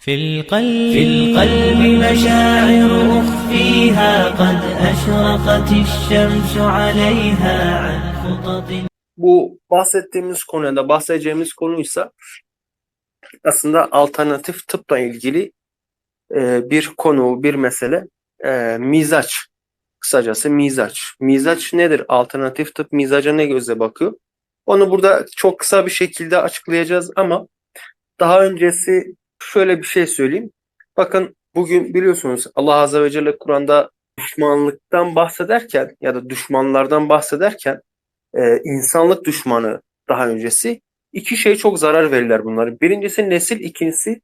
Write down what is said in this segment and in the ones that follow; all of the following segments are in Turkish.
في القلب في القلب مشاعر أخفيها قد أشرقت الشمس عليها عن خطط Bu bahsettiğimiz konu ya da bahsedeceğimiz konuysa aslında alternatif tıpla ilgili e, bir konu, bir mesele. E, mizaç. Kısacası mizaç. Mizaç nedir? Alternatif tıp mizaca ne gözle bakıyor? Onu burada çok kısa bir şekilde açıklayacağız ama daha öncesi şöyle bir şey söyleyeyim. Bakın bugün biliyorsunuz Allah Azze ve Celle Kur'an'da düşmanlıktan bahsederken ya da düşmanlardan bahsederken e, insanlık düşmanı daha öncesi iki şey çok zarar verirler bunları. Birincisi nesil, ikincisi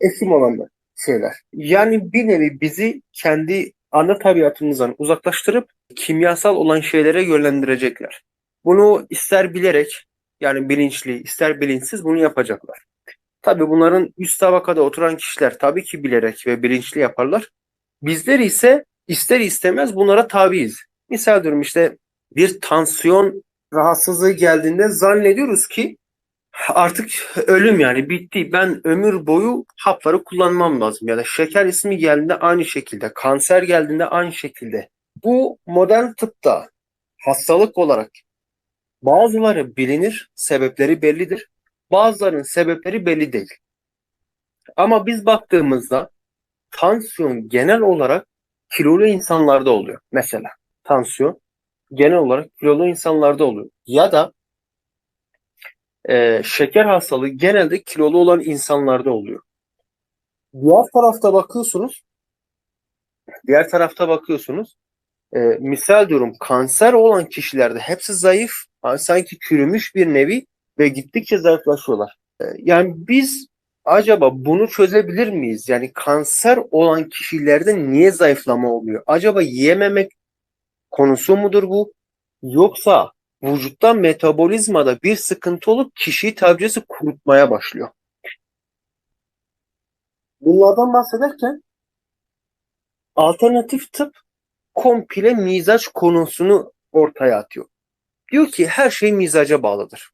esim olanlar şeyler. Yani bir nevi bizi kendi ana tabiatımızdan uzaklaştırıp kimyasal olan şeylere yönlendirecekler. Bunu ister bilerek yani bilinçli, ister bilinçsiz bunu yapacaklar. Tabii bunların üst tabakada oturan kişiler tabii ki bilerek ve bilinçli yaparlar. Bizler ise ister istemez bunlara tabiiz. Misal diyorum işte bir tansiyon rahatsızlığı geldiğinde zannediyoruz ki artık ölüm yani bitti. Ben ömür boyu hapları kullanmam lazım. Ya da şeker ismi geldiğinde aynı şekilde, kanser geldiğinde aynı şekilde. Bu modern tıpta hastalık olarak bazıları bilinir, sebepleri bellidir. Bazılarının sebepleri belli değil. Ama biz baktığımızda tansiyon genel olarak kilolu insanlarda oluyor. Mesela tansiyon genel olarak kilolu insanlarda oluyor. Ya da e, şeker hastalığı genelde kilolu olan insanlarda oluyor. Diğer tarafta bakıyorsunuz, diğer tarafta bakıyorsunuz, e, misal diyorum kanser olan kişilerde hepsi zayıf, sanki çürümüş bir nevi ve gittikçe zayıflaşıyorlar. E, yani biz acaba bunu çözebilir miyiz? Yani kanser olan kişilerde niye zayıflama oluyor? Acaba yememek konusu mudur bu? Yoksa vücutta metabolizmada bir sıkıntı olup kişiyi tabircisi kurutmaya başlıyor. Bunlardan bahsederken alternatif tıp komple mizaç konusunu ortaya atıyor. Diyor ki her şey mizaca bağlıdır.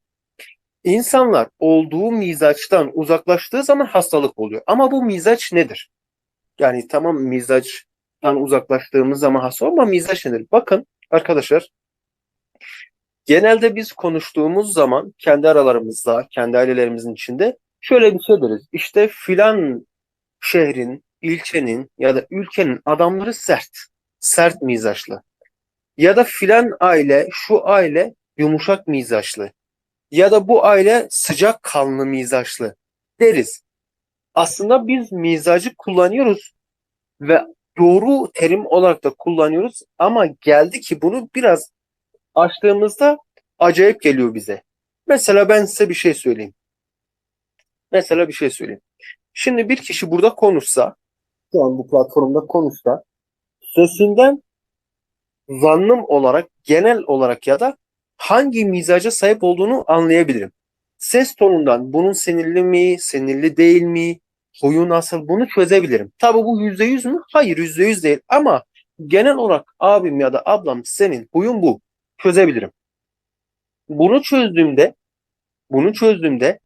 İnsanlar olduğu mizaçtan uzaklaştığı zaman hastalık oluyor. Ama bu mizaç nedir? Yani tamam mizaçtan uzaklaştığımız zaman hasta ama mizaç nedir? Bakın arkadaşlar genelde biz konuştuğumuz zaman kendi aralarımızda, kendi ailelerimizin içinde şöyle bir şey deriz. İşte filan şehrin, ilçenin ya da ülkenin adamları sert. Sert mizaçlı. Ya da filan aile, şu aile yumuşak mizaçlı. Ya da bu aile sıcak kanlı mizaçlı deriz. Aslında biz mizacı kullanıyoruz ve doğru terim olarak da kullanıyoruz ama geldi ki bunu biraz açtığımızda acayip geliyor bize. Mesela ben size bir şey söyleyeyim. Mesela bir şey söyleyeyim. Şimdi bir kişi burada konuşsa, şu an bu platformda konuşsa, sesinden zannım olarak, genel olarak ya da hangi mizaca sahip olduğunu anlayabilirim. Ses tonundan bunun sinirli mi, sinirli değil mi, huyu nasıl bunu çözebilirim. Tabi bu yüzde yüz mü? Hayır yüzde yüz değil ama genel olarak abim ya da ablam senin huyun bu. Çözebilirim. Bunu çözdüğümde bunu çözdüğümde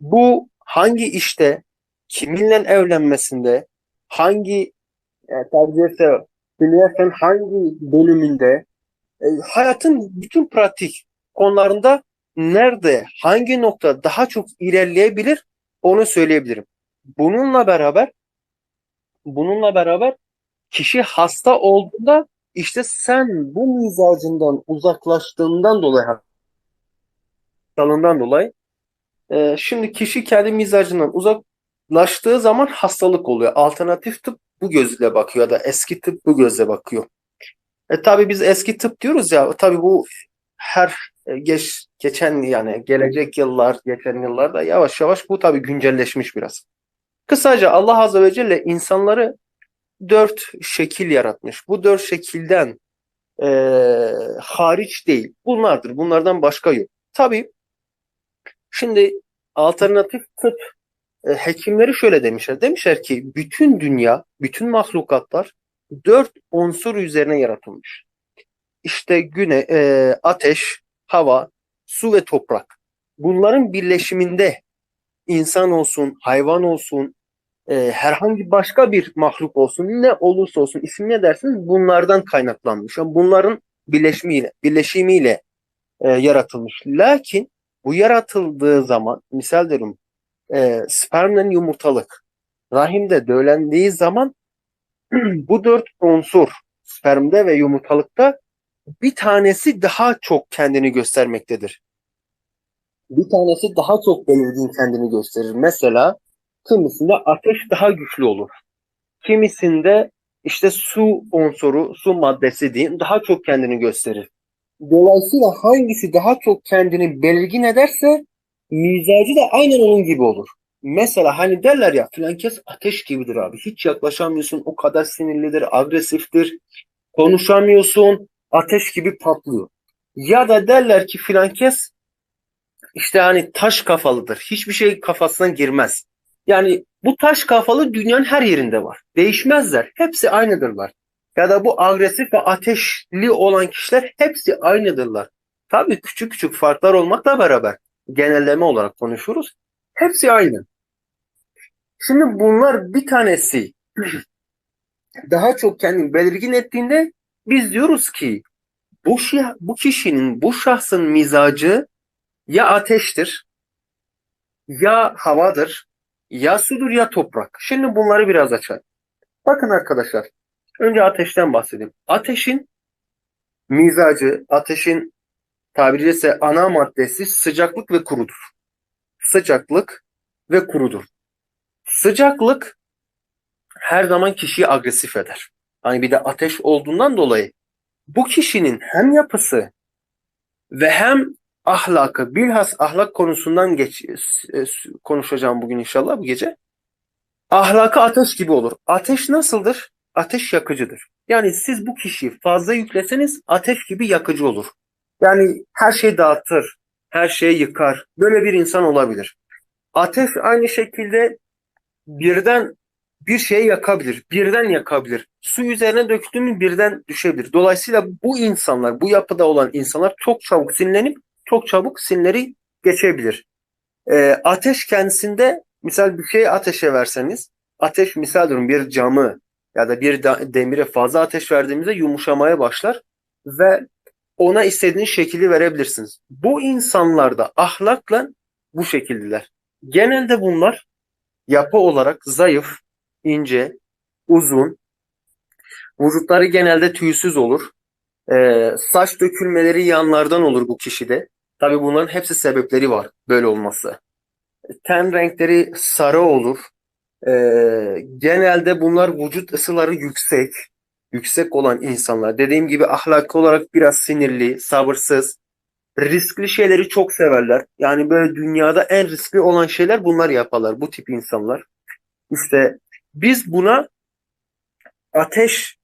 bu hangi işte, kiminle evlenmesinde, hangi e, biliyorsan hangi bölümünde, e, hayatın bütün pratik konularında nerede, hangi nokta daha çok ilerleyebilir onu söyleyebilirim. Bununla beraber bununla beraber kişi hasta olduğunda işte sen bu mizacından uzaklaştığından dolayı hastalığından dolayı e, şimdi kişi kendi mizacından uzaklaştığı zaman hastalık oluyor. Alternatif tıp bu gözle bakıyor ya da eski tıp bu gözle bakıyor. E tabi biz eski tıp diyoruz ya tabi bu her e, geç geçen yani gelecek yıllar, geçen yıllarda yavaş yavaş bu tabi güncelleşmiş biraz. Kısaca Allah Azze ve Celle insanları dört şekil yaratmış. Bu dört şekilden e, hariç değil. Bunlardır. Bunlardan başka yok. Tabi şimdi alternatif tıp e, hekimleri şöyle demişler. Demişler ki bütün dünya, bütün mahlukatlar dört unsur üzerine yaratılmış. İşte güne, e, ateş, hava, su ve toprak. Bunların birleşiminde insan olsun, hayvan olsun, e, herhangi başka bir mahluk olsun ne olursa olsun isim ne dersiniz bunlardan kaynaklanmış. Yani bunların birleşimiyle, birleşimiyle e, yaratılmış. Lakin bu yaratıldığı zaman misal diyorum e, spermden yumurtalık rahimde döllendiği zaman bu dört unsur spermde ve yumurtalıkta bir tanesi daha çok kendini göstermektedir. Bir tanesi daha çok belirgin kendini gösterir. Mesela kimisinde ateş daha güçlü olur. Kimisinde işte su unsuru, su maddesi diyeyim daha çok kendini gösterir. Dolayısıyla hangisi daha çok kendini belirgin ederse mizacı da aynen onun gibi olur. Mesela hani derler ya filan kes ateş gibidir abi. Hiç yaklaşamıyorsun. O kadar sinirlidir, agresiftir. Konuşamıyorsun. Ateş gibi patlıyor. Ya da derler ki filan kes işte hani taş kafalıdır. Hiçbir şey kafasına girmez. Yani bu taş kafalı dünyanın her yerinde var. Değişmezler. Hepsi aynıdırlar. Ya da bu agresif ve ateşli olan kişiler hepsi aynıdırlar. Tabii küçük küçük farklar olmakla beraber genelleme olarak konuşuruz. Hepsi aynı. Şimdi bunlar bir tanesi daha çok kendini belirgin ettiğinde biz diyoruz ki bu, şi- bu kişinin, bu şahsın mizacı ya ateştir, ya havadır, ya sudur ya toprak. Şimdi bunları biraz açalım. Bakın arkadaşlar, önce ateşten bahsedeyim. Ateşin mizacı, ateşin tabiri caizse ana maddesi sıcaklık ve kurudur. Sıcaklık ve kurudur. Sıcaklık her zaman kişiyi agresif eder. Hani bir de ateş olduğundan dolayı bu kişinin hem yapısı ve hem ahlakı, bilhas ahlak konusundan geç, e, konuşacağım bugün inşallah bu gece. Ahlakı ateş gibi olur. Ateş nasıldır? Ateş yakıcıdır. Yani siz bu kişiyi fazla yükleseniz ateş gibi yakıcı olur. Yani her şeyi dağıtır, her şeyi yıkar. Böyle bir insan olabilir. Ateş aynı şekilde birden bir şeyi yakabilir, birden yakabilir. Su üzerine döktüğü mü birden düşebilir. Dolayısıyla bu insanlar, bu yapıda olan insanlar çok çabuk sinirlenip çok çabuk sinirleri geçebilir. Ee, ateş kendisinde misal bir şey ateşe verseniz, ateş misal diyorum bir camı ya da bir demire fazla ateş verdiğimizde yumuşamaya başlar ve ona istediğiniz şekli verebilirsiniz. Bu insanlarda ahlakla bu şekildeler. Genelde bunlar yapı olarak zayıf, ince, uzun, vücutları genelde tüysüz olur. Ee, saç dökülmeleri yanlardan olur bu kişide. Tabii bunların hepsi sebepleri var böyle olması. Ten renkleri sarı olur. Ee, genelde bunlar vücut ısıları yüksek, yüksek olan insanlar. Dediğim gibi ahlaki olarak biraz sinirli, sabırsız, riskli şeyleri çok severler. Yani böyle dünyada en riskli olan şeyler bunlar yaparlar. Bu tip insanlar. İşte biz buna ateş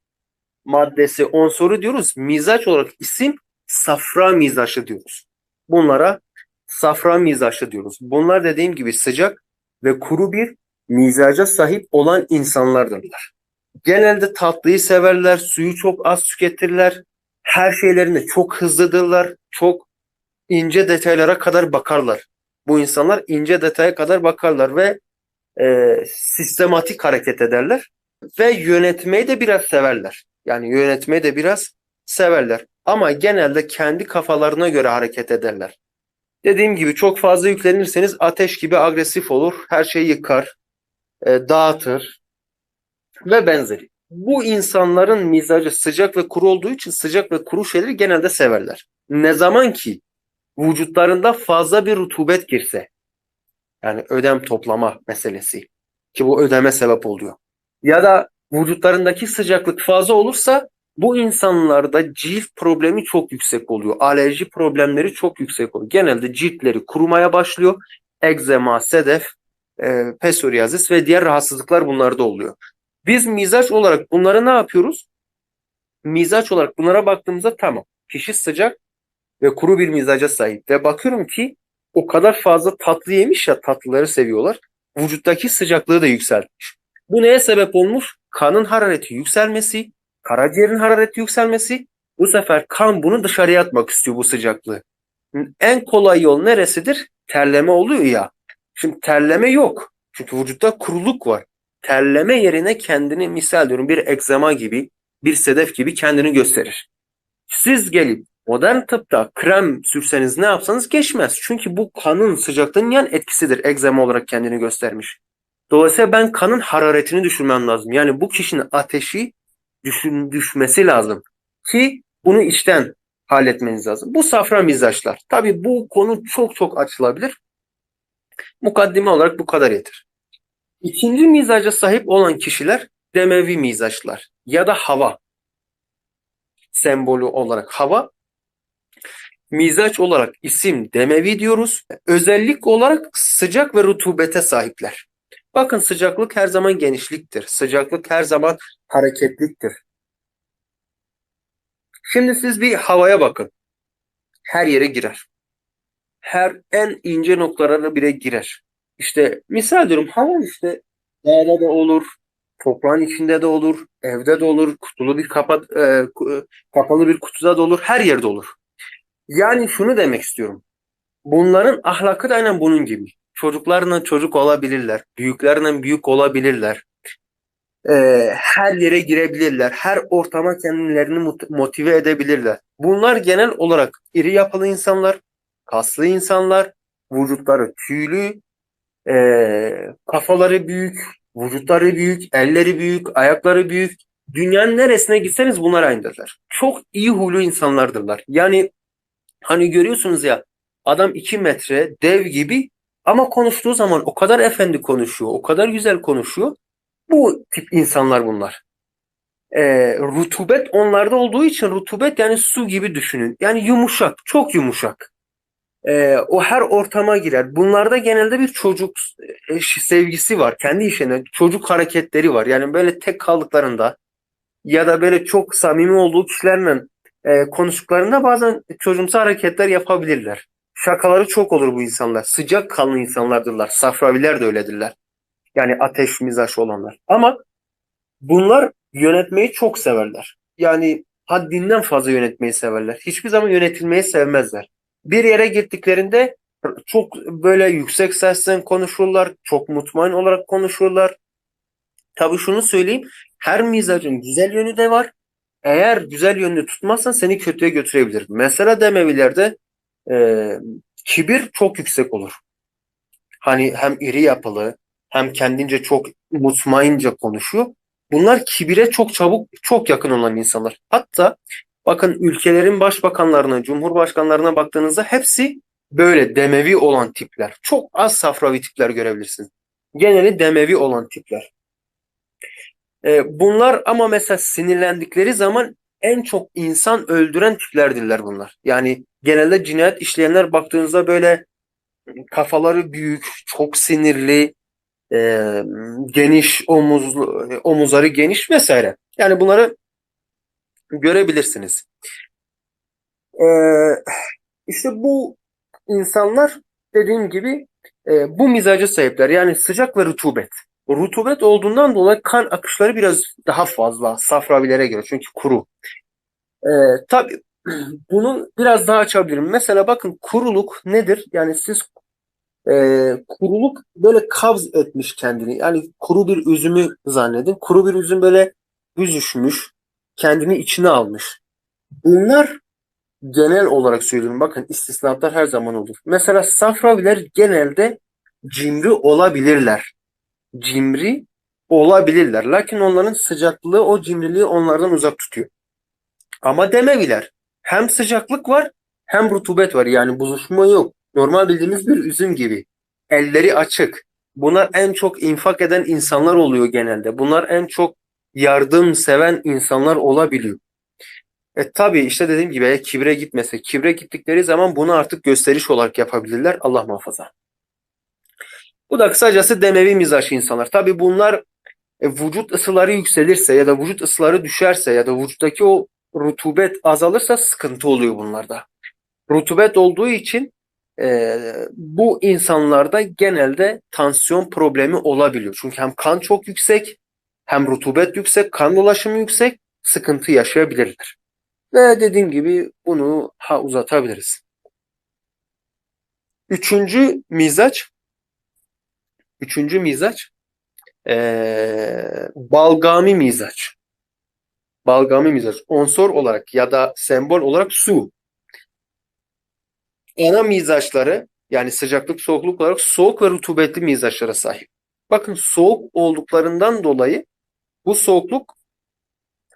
maddesi unsuru diyoruz. Mizaç olarak isim safra mizaçlı diyoruz. Bunlara safra mizaçlı diyoruz. Bunlar dediğim gibi sıcak ve kuru bir mizaca sahip olan insanlardırlar. Genelde tatlıyı severler, suyu çok az tüketirler. Her şeylerinde çok hızlıdırlar, çok ince detaylara kadar bakarlar. Bu insanlar ince detaya kadar bakarlar ve e, sistematik hareket ederler ve yönetmeyi de biraz severler. Yani yönetmeyi de biraz severler. Ama genelde kendi kafalarına göre hareket ederler. Dediğim gibi çok fazla yüklenirseniz ateş gibi agresif olur. Her şeyi yıkar, e, dağıtır ve benzeri. Bu insanların mizacı sıcak ve kuru olduğu için sıcak ve kuru şeyleri genelde severler. Ne zaman ki vücutlarında fazla bir rutubet girse, yani ödem toplama meselesi ki bu ödeme sebep oluyor. Ya da vücutlarındaki sıcaklık fazla olursa bu insanlarda cilt problemi çok yüksek oluyor. Alerji problemleri çok yüksek oluyor. Genelde ciltleri kurumaya başlıyor. Egzema, sedef, e, psoriasis ve diğer rahatsızlıklar bunlarda oluyor. Biz mizaç olarak bunları ne yapıyoruz? Mizaç olarak bunlara baktığımızda tamam. Kişi sıcak ve kuru bir mizaca sahip. Ve bakıyorum ki o kadar fazla tatlı yemiş ya tatlıları seviyorlar. Vücuttaki sıcaklığı da yükseltmiş. Bu neye sebep olmuş? Kanın harareti yükselmesi, karaciğerin harareti yükselmesi. Bu sefer kan bunu dışarıya atmak istiyor bu sıcaklığı. En kolay yol neresidir? Terleme oluyor ya. Şimdi terleme yok. Çünkü vücutta kuruluk var. Terleme yerine kendini misal diyorum bir egzama gibi, bir sedef gibi kendini gösterir. Siz gelip modern tıpta krem sürseniz ne yapsanız geçmez. Çünkü bu kanın sıcaklığının yan etkisidir egzama olarak kendini göstermiş. Dolayısıyla ben kanın hararetini düşürmem lazım. Yani bu kişinin ateşi düşün, düşmesi lazım. Ki bunu içten halletmeniz lazım. Bu safra mizaçlar. Tabii bu konu çok çok açılabilir. Mukaddime olarak bu kadar yeter. İkinci mizaca sahip olan kişiler demevi mizaçlar ya da hava sembolü olarak hava mizaç olarak isim demevi diyoruz. Özellik olarak sıcak ve rutubete sahipler. Bakın sıcaklık her zaman genişliktir. Sıcaklık her zaman hareketliktir. Şimdi siz bir havaya bakın. Her yere girer. Her en ince noktalara bile girer. İşte misal diyorum hava işte dağda da olur, toprağın içinde de olur, evde de olur, kutulu bir kapat, e, kapalı bir kutuda da olur, her yerde olur. Yani şunu demek istiyorum. Bunların ahlakı da aynen bunun gibi. Çocuklarla çocuk olabilirler, büyüklerle büyük olabilirler. Ee, her yere girebilirler, her ortama kendilerini motive edebilirler. Bunlar genel olarak iri yapılı insanlar, kaslı insanlar, vücutları tüylü, e, kafaları büyük, vücutları büyük, elleri büyük, ayakları büyük. Dünyanın neresine gitseniz bunlar aynıdırlar. Çok iyi huylu insanlardırlar. Yani hani görüyorsunuz ya adam 2 metre dev gibi ama konuştuğu zaman o kadar efendi konuşuyor, o kadar güzel konuşuyor. Bu tip insanlar bunlar. E, rutubet onlarda olduğu için rutubet yani su gibi düşünün. Yani yumuşak, çok yumuşak e, o her ortama girer. Bunlarda genelde bir çocuk e, sevgisi var. Kendi işine çocuk hareketleri var. Yani böyle tek kaldıklarında ya da böyle çok samimi olduğu kişilerle e, konuştuklarında bazen çocumsu hareketler yapabilirler. Şakaları çok olur bu insanlar. Sıcak kanlı insanlardırlar. Safraviler de öyledirler. Yani ateş mizaç olanlar. Ama bunlar yönetmeyi çok severler. Yani haddinden fazla yönetmeyi severler. Hiçbir zaman yönetilmeyi sevmezler bir yere gittiklerinde çok böyle yüksek sesle konuşurlar, çok mutmain olarak konuşurlar. Tabii şunu söyleyeyim, her mizacın güzel yönü de var. Eğer güzel yönünü tutmazsan seni kötüye götürebilir. Mesela Demevilerde e, kibir çok yüksek olur. Hani hem iri yapılı hem kendince çok mutmaince konuşuyor. Bunlar kibire çok çabuk, çok yakın olan insanlar. Hatta Bakın ülkelerin başbakanlarına, cumhurbaşkanlarına baktığınızda hepsi böyle demevi olan tipler. Çok az safravi tipler görebilirsiniz. Geneli demevi olan tipler. Ee, bunlar ama mesela sinirlendikleri zaman en çok insan öldüren tiplerdirler bunlar. Yani genelde cinayet işleyenler baktığınızda böyle kafaları büyük, çok sinirli, e, geniş omuzlu, omuzları geniş vesaire. Yani bunları görebilirsiniz. Ee, işte bu insanlar dediğim gibi e, bu mizacı sahipler. Yani sıcak ve rutubet. Rutubet olduğundan dolayı kan akışları biraz daha fazla safravilere göre. Çünkü kuru. Ee, tabii bunu biraz daha açabilirim. Mesela bakın kuruluk nedir? Yani siz e, kuruluk böyle kabz etmiş kendini. Yani kuru bir üzümü zannedin. Kuru bir üzüm böyle büzüşmüş kendini içine almış. Bunlar genel olarak söylüyorum. Bakın istisnatlar her zaman olur. Mesela safraviler genelde cimri olabilirler. Cimri olabilirler. Lakin onların sıcaklığı o cimriliği onlardan uzak tutuyor. Ama demeviler hem sıcaklık var hem rutubet var. Yani buzuşma yok. Normal bildiğimiz bir üzüm gibi. Elleri açık. Bunlar en çok infak eden insanlar oluyor genelde. Bunlar en çok yardım seven insanlar olabiliyor. E tabi işte dediğim gibi kibre gitmese, kibre gittikleri zaman bunu artık gösteriş olarak yapabilirler. Allah muhafaza. Bu da kısacası demevi mizaç insanlar. Tabi bunlar e, vücut ısıları yükselirse ya da vücut ısıları düşerse ya da vücuttaki o rutubet azalırsa sıkıntı oluyor bunlarda. Rutubet olduğu için e, bu insanlarda genelde tansiyon problemi olabiliyor. Çünkü hem kan çok yüksek hem rutubet yüksek, kan dolaşımı yüksek, sıkıntı yaşayabilirler. Ve dediğim gibi bunu ha uzatabiliriz. Üçüncü mizaç, üçüncü mizaç Ee, balgami mizaç. Balgami mizaç. Unsur olarak ya da sembol olarak su. Ana mizaçları yani sıcaklık soğukluk olarak soğuk ve rutubetli mizaçlara sahip. Bakın soğuk olduklarından dolayı bu soğukluk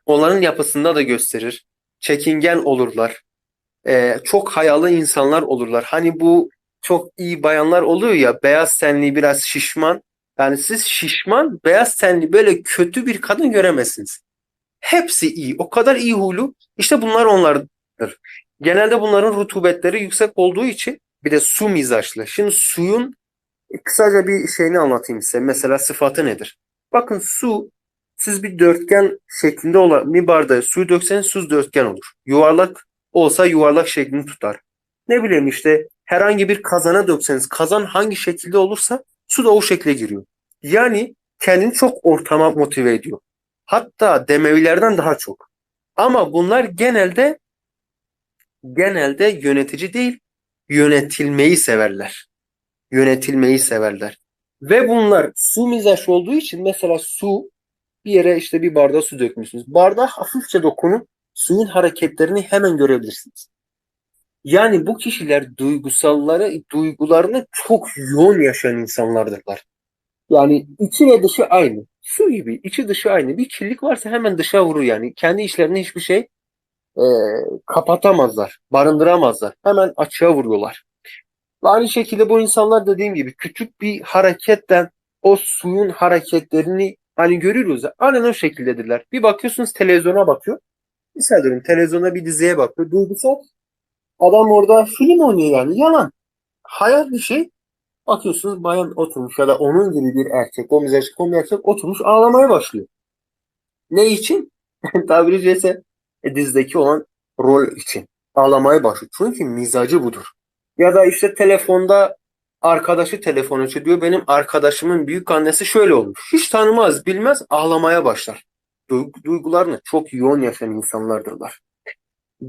onların yapısında da gösterir. Çekingen olurlar. Ee, çok hayalı insanlar olurlar. Hani bu çok iyi bayanlar oluyor ya beyaz tenli biraz şişman. Yani siz şişman beyaz tenli böyle kötü bir kadın göremezsiniz. Hepsi iyi. O kadar iyi huylu. İşte bunlar onlardır. Genelde bunların rutubetleri yüksek olduğu için bir de su mizaçlı. Şimdi suyun kısaca bir şeyini anlatayım size. Mesela sıfatı nedir? Bakın su siz bir dörtgen şeklinde olan bir bardağa suyu dökseniz su dörtgen olur. Yuvarlak olsa yuvarlak şeklini tutar. Ne bileyim işte herhangi bir kazana dökseniz kazan hangi şekilde olursa su da o şekle giriyor. Yani kendini çok ortama motive ediyor. Hatta demevilerden daha çok. Ama bunlar genelde genelde yönetici değil, yönetilmeyi severler. Yönetilmeyi severler. Ve bunlar su mizaç olduğu için mesela su bir yere işte bir bardağa su dökmüşsünüz. Bardağa hafifçe dokunun suyun hareketlerini hemen görebilirsiniz. Yani bu kişiler duygusalları, duygularını çok yoğun yaşayan insanlardırlar. Yani içi ve dışı aynı. Su gibi içi dışı aynı. Bir kirlilik varsa hemen dışa vurur yani. Kendi işlerini hiçbir şey e, kapatamazlar, barındıramazlar. Hemen açığa vuruyorlar. Ve aynı şekilde bu insanlar dediğim gibi küçük bir hareketten o suyun hareketlerini hani görüyoruz ya aynen o şekildedirler. Bir bakıyorsunuz televizyona bakıyor. Misal diyorum televizyona bir diziye bakıyor. Duygusal adam orada film oynuyor yani yalan. Hayal bir şey. Bakıyorsunuz bayan oturmuş ya da onun gibi bir erkek, o mizaçlı bir erkek oturmuş ağlamaya başlıyor. Ne için? Tabiri caizse e, dizideki olan rol için. Ağlamaya başlıyor. Çünkü mizacı budur. Ya da işte telefonda arkadaşı telefon açıyor diyor. Benim arkadaşımın büyük annesi şöyle olmuş. Hiç tanımaz, bilmez, ağlamaya başlar. Duygularını çok yoğun yaşayan insanlardırlar.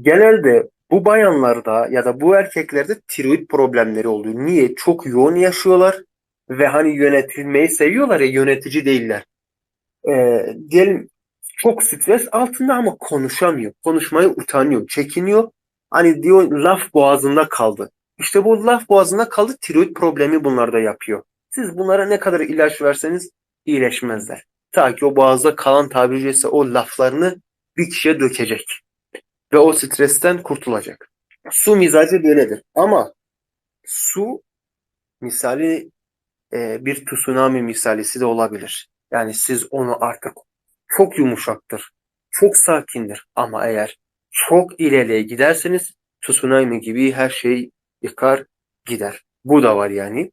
Genelde bu bayanlarda ya da bu erkeklerde tiroid problemleri oluyor. Niye? Çok yoğun yaşıyorlar ve hani yönetilmeyi seviyorlar ya yönetici değiller. Ee, diyelim çok stres altında ama konuşamıyor. Konuşmayı utanıyor, çekiniyor. Hani diyor laf boğazında kaldı. İşte bu laf boğazında kaldı tiroid problemi bunlarda yapıyor. Siz bunlara ne kadar ilaç verseniz iyileşmezler. Ta ki o boğazda kalan tabiri caizse o laflarını bir kişiye dökecek. Ve o stresten kurtulacak. Su mizacı böyledir. Ama su misali e, bir tsunami misalisi de olabilir. Yani siz onu artık çok yumuşaktır, çok sakindir. Ama eğer çok ileriye giderseniz tsunami gibi her şey yıkar gider. Bu da var yani.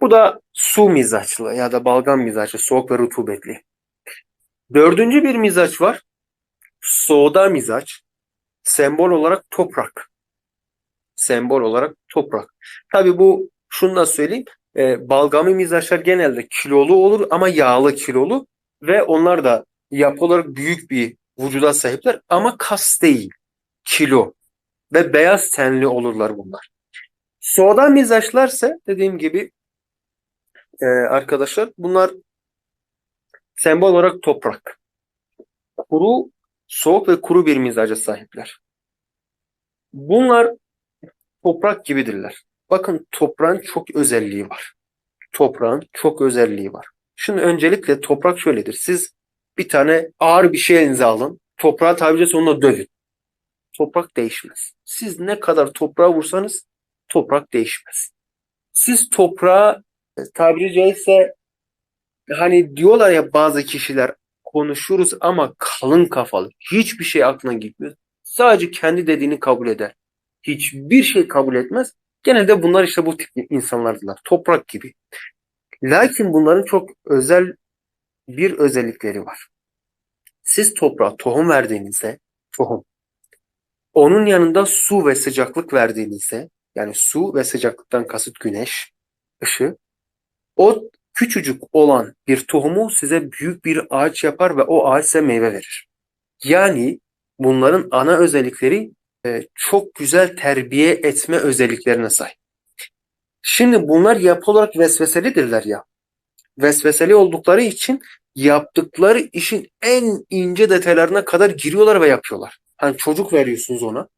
Bu da su mizaçlı ya da balgam mizaçlı, soğuk ve rutubetli. Dördüncü bir mizaç var. Soğuda mizaç. Sembol olarak toprak. Sembol olarak toprak. Tabi bu şunu da söyleyeyim. E, balgami mizaçlar genelde kilolu olur ama yağlı kilolu ve onlar da yapı olarak büyük bir vücuda sahipler ama kas değil. Kilo ve beyaz tenli olurlar bunlar. Soğudan mizaçlarsa dediğim gibi e, arkadaşlar bunlar sembol olarak toprak. Kuru, soğuk ve kuru bir mizaca sahipler. Bunlar toprak gibidirler. Bakın toprağın çok özelliği var. Toprağın çok özelliği var. Şimdi öncelikle toprak şöyledir. Siz bir tane ağır bir şey elinize alın. Toprağı tabiri sonuna dövün. Toprak değişmez. Siz ne kadar toprağa vursanız toprak değişmez. Siz toprağa e, tabiri caizse hani diyorlar ya bazı kişiler konuşuruz ama kalın kafalı. Hiçbir şey aklına gitmiyor. Sadece kendi dediğini kabul eder. Hiçbir şey kabul etmez. Genelde bunlar işte bu tip insanlardılar. Toprak gibi. Lakin bunların çok özel bir özellikleri var. Siz toprağa tohum verdiğinizde tohum onun yanında su ve sıcaklık verdiğinizde yani su ve sıcaklıktan kasıt güneş ışığı o küçücük olan bir tohumu size büyük bir ağaç yapar ve o ağaç size meyve verir. Yani bunların ana özellikleri e, çok güzel terbiye etme özelliklerine sahip. Şimdi bunlar yapı olarak vesveselidirler ya. vesveseli oldukları için yaptıkları işin en ince detaylarına kadar giriyorlar ve yapıyorlar. Hani çocuk veriyorsunuz ona.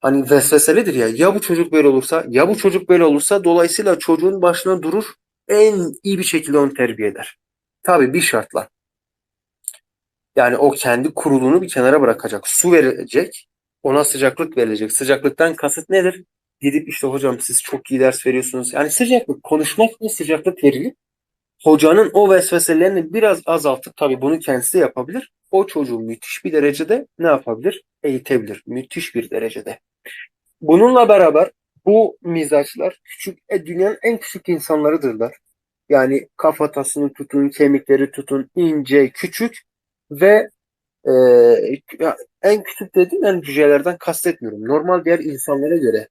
Hani vesveselidir ya. Ya bu çocuk böyle olursa, ya bu çocuk böyle olursa dolayısıyla çocuğun başına durur, en iyi bir şekilde onu terbiye eder. Tabii bir şartla. Yani o kendi kuruluğunu bir kenara bırakacak. Su verecek, ona sıcaklık verilecek. Sıcaklıktan kasıt nedir? Gidip işte hocam siz çok iyi ders veriyorsunuz. Yani sıcaklık, konuşmak ve sıcaklık verilir. Hocanın o vesveselerini biraz azaltıp tabii bunu kendisi yapabilir. O çocuğu müthiş bir derecede ne yapabilir? Eğitebilir. Müthiş bir derecede. Bununla beraber bu mizaçlar küçük, e, dünyanın en küçük insanlarıdırlar. Yani kafatasını tutun, kemikleri tutun, ince, küçük ve e, en küçük dediğim yani cücelerden kastetmiyorum. Normal diğer insanlara göre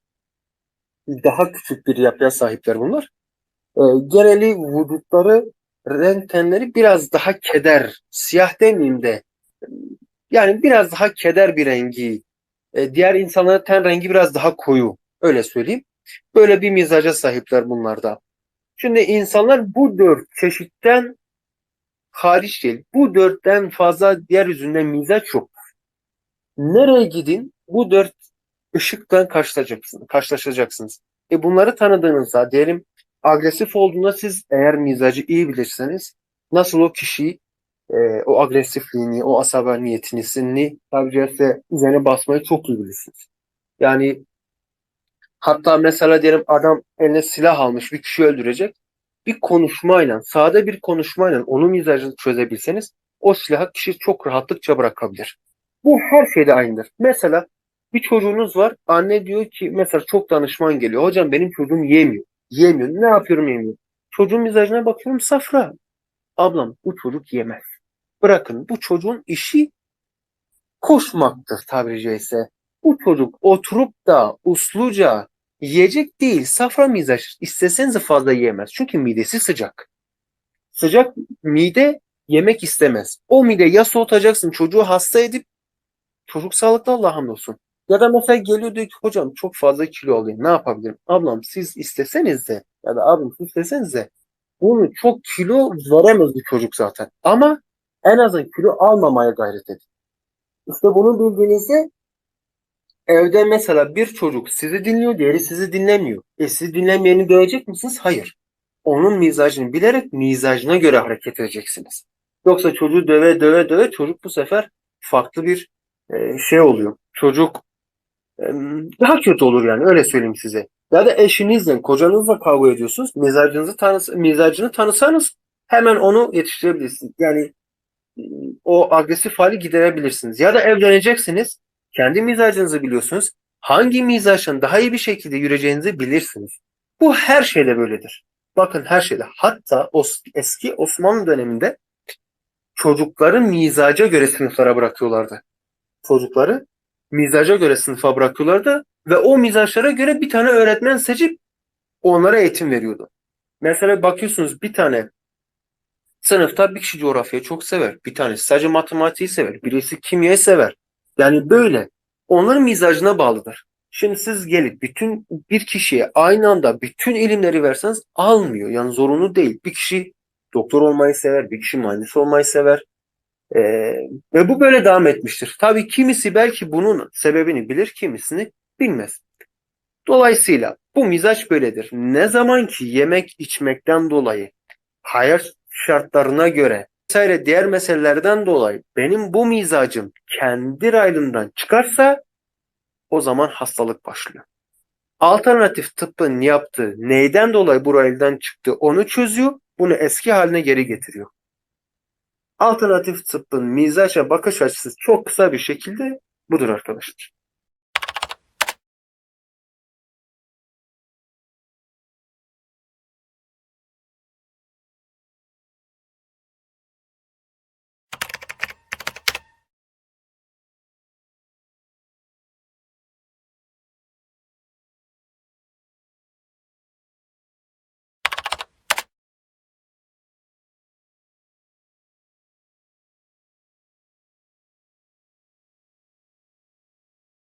daha küçük bir yapıya sahipler bunlar. E, geneli vücutları, renk tenleri biraz daha keder, siyah demeyeyim de yani biraz daha keder bir rengi. E, diğer insanların ten rengi biraz daha koyu. Öyle söyleyeyim. Böyle bir mizaca sahipler bunlarda. Şimdi insanlar bu dört çeşitten hariç değil. Bu dörtten fazla yeryüzünde mizaç yok. Nereye gidin bu dört ışıktan karşılaşacaksınız. karşılaşacaksınız. E bunları tanıdığınızda diyelim agresif olduğunda siz eğer mizacı iyi bilirseniz nasıl o kişiyi e, o agresifliğini, o asabaniyetini tabi caizse üzerine basmayı çok iyi bilirsiniz. Yani hatta mesela diyelim adam eline silah almış bir kişi öldürecek. Bir konuşmayla, sade bir konuşmayla onun mizacını çözebilseniz o silahı kişi çok rahatlıkça bırakabilir. Bu her şeyde aynıdır. Mesela bir çocuğunuz var. Anne diyor ki mesela çok danışman geliyor. Hocam benim çocuğum yemiyor. Yemiyor. Ne yapıyorum yemiyor. Çocuğun mizacına bakıyorum safra. Ablam bu çocuk yemez. Bırakın bu çocuğun işi koşmaktır tabiri caizse. Bu çocuk oturup da usluca yiyecek değil safra mizaç isteseniz fazla yiyemez. Çünkü midesi sıcak. Sıcak mide yemek istemez. O mide ya soğutacaksın çocuğu hasta edip çocuk sağlıklı Allah hamdolsun. Ya da mesela geliyor diyor ki hocam çok fazla kilo alayım ne yapabilirim? Ablam siz isteseniz de ya da abim siz isteseniz de bunu çok kilo veremez bir çocuk zaten. Ama en azından kilo almamaya gayret edin. İşte bunu bildiğinizde evde mesela bir çocuk sizi dinliyor, diğeri sizi dinlemiyor. E sizi dinlemeyeni dövecek misiniz? Hayır. Onun mizacını bilerek mizacına göre hareket edeceksiniz. Yoksa çocuğu döve döve döve çocuk bu sefer farklı bir e, şey oluyor. Çocuk daha kötü olur yani öyle söyleyeyim size. Ya da eşinizle, kocanızla kavga ediyorsunuz. Mizacınızı tanıs mizacını tanısanız hemen onu yetiştirebilirsiniz. Yani o agresif hali giderebilirsiniz. Ya da evleneceksiniz. Kendi mizacınızı biliyorsunuz. Hangi mizaçtan daha iyi bir şekilde yüreceğinizi bilirsiniz. Bu her şeyde böyledir. Bakın her şeyde. Hatta o eski Osmanlı döneminde çocukları mizaca göre sınıflara bırakıyorlardı. Çocukları mizaca göre sınıfa bırakıyorlardı ve o mizaçlara göre bir tane öğretmen seçip onlara eğitim veriyordu. Mesela bakıyorsunuz bir tane Sınıfta bir kişi coğrafyayı çok sever. Bir tanesi sadece matematiği sever. Birisi kimyayı sever. Yani böyle. Onların mizacına bağlıdır. Şimdi siz gelip bütün bir kişiye aynı anda bütün ilimleri verseniz almıyor. Yani zorunlu değil. Bir kişi doktor olmayı sever, bir kişi mühendis olmayı sever. Ee, ve bu böyle devam etmiştir. Tabii kimisi belki bunun sebebini bilir, kimisini bilmez. Dolayısıyla bu mizaç böyledir. Ne zaman ki yemek içmekten dolayı hayat şartlarına göre vesaire diğer meselelerden dolayı benim bu mizacım kendi raylımdan çıkarsa o zaman hastalık başlıyor. Alternatif tıbbın yaptığı neyden dolayı bu raydan çıktı onu çözüyor, bunu eski haline geri getiriyor. Alternatif tıbbın mizaca bakış açısı çok kısa bir şekilde budur arkadaşlar.